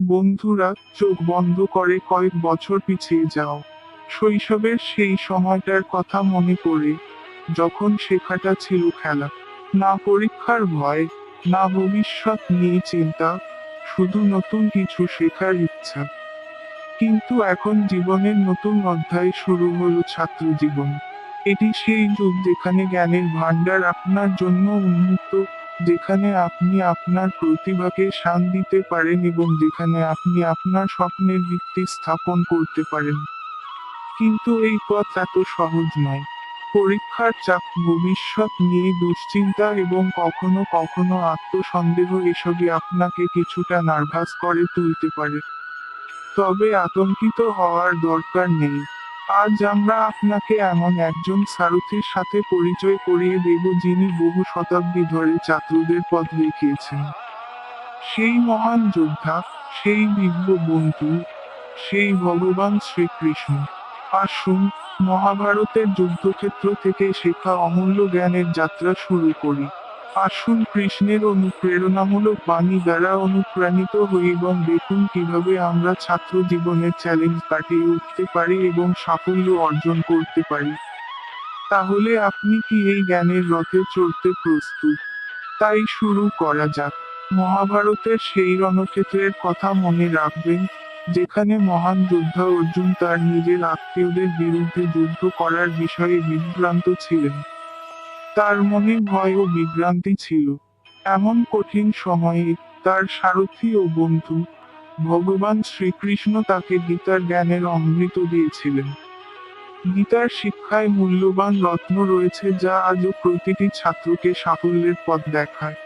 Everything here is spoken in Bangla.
বন্ধুরা, চোখ বন্ধ করে কয়েক বছর পিছিয়ে যাও। শৈশবের সেই সময়টার কথা মনে পড়ে, যখন শেখাটা ছিল খেলা। না পরীক্ষার ভয়, না ভবিষ্যৎ নিয়ে চিন্তা, শুধু নতুন কিছু শেখার ইচ্ছা। কিন্তু এখন জীবনের নতুন অধ্যায় শুরু হলো ছাত্র জীবন। এটি সেই যুগ যেখানে জ্ঞানের ভান্ডার আপনার জন্য উন্মুক্ত যেখানে আপনি আপনার প্রতিভাকে শান দিতে পারেন এবং যেখানে আপনি আপনার স্বপ্নের ভিত্তি স্থাপন করতে পারেন। কিন্তু এই পথ এত সহজ নয়। পরীক্ষার চাপ, ভবিষ্যৎ নিয়ে দুশ্চিন্তা এবং কখনো কখনো আত্মসন্দেহ এসবই আপনাকে কিছুটা নার্ভাস করে তুলতে পারে। তবে আতঙ্কিত হওয়ার দরকার নেই। আজ আমরা আপনাকে এমন একজন সারথির সাথে পরিচয় করিয়ে দেব যিনি বহু শতাব্দী ধরে ছাত্রদের পথ দেখিয়েছেন। সেই মহান যোদ্ধা, সেই দিব্য বন্ধু, সেই ভগবান শ্রীকৃষ্ণ। আসুন, মহাভারতের যুদ্ধক্ষেত্র থেকে শেখা অমূল্য জ্ঞানের যাত্রা শুরু করি। আসুন কৃষ্ণের অনুপ্রেরণামূলক বাণী দ্বারা অনুপ্রাণিত হই এবং দেখুন কীভাবে আমরা ছাত্র জীবনের চ্যালেঞ্জ কাটিয়ে উঠতে পারি এবং সাফল্য অর্জন করতে পারি। তাহলে আপনি কি এই জ্ঞানের রথে চড়তে প্রস্তুত? তাই শুরু করা যাক। মহাভারতের সেই রণক্ষেত্রের কথা মনে রাখবেন, যেখানে মহান যোদ্ধা অর্জুন তার নিজের আত্মীয়দের বিরুদ্ধে যুদ্ধ করার বিষয়ে বিভ্রান্ত ছিলেন। তার মনে ভয় ও বিভ্রান্তি ছিল। এমন কঠিন সময়ে তার সারথি ও বন্ধু ভগবান শ্রীকৃষ্ণ তাকে গীতার জ্ঞানের অমৃত দিয়েছিলেন। গীতার শিক্ষায় মূল্যবান রত্ন রয়েছে যা আজও প্রতিটি ছাত্রকে সাফল্যের পথ দেখায়।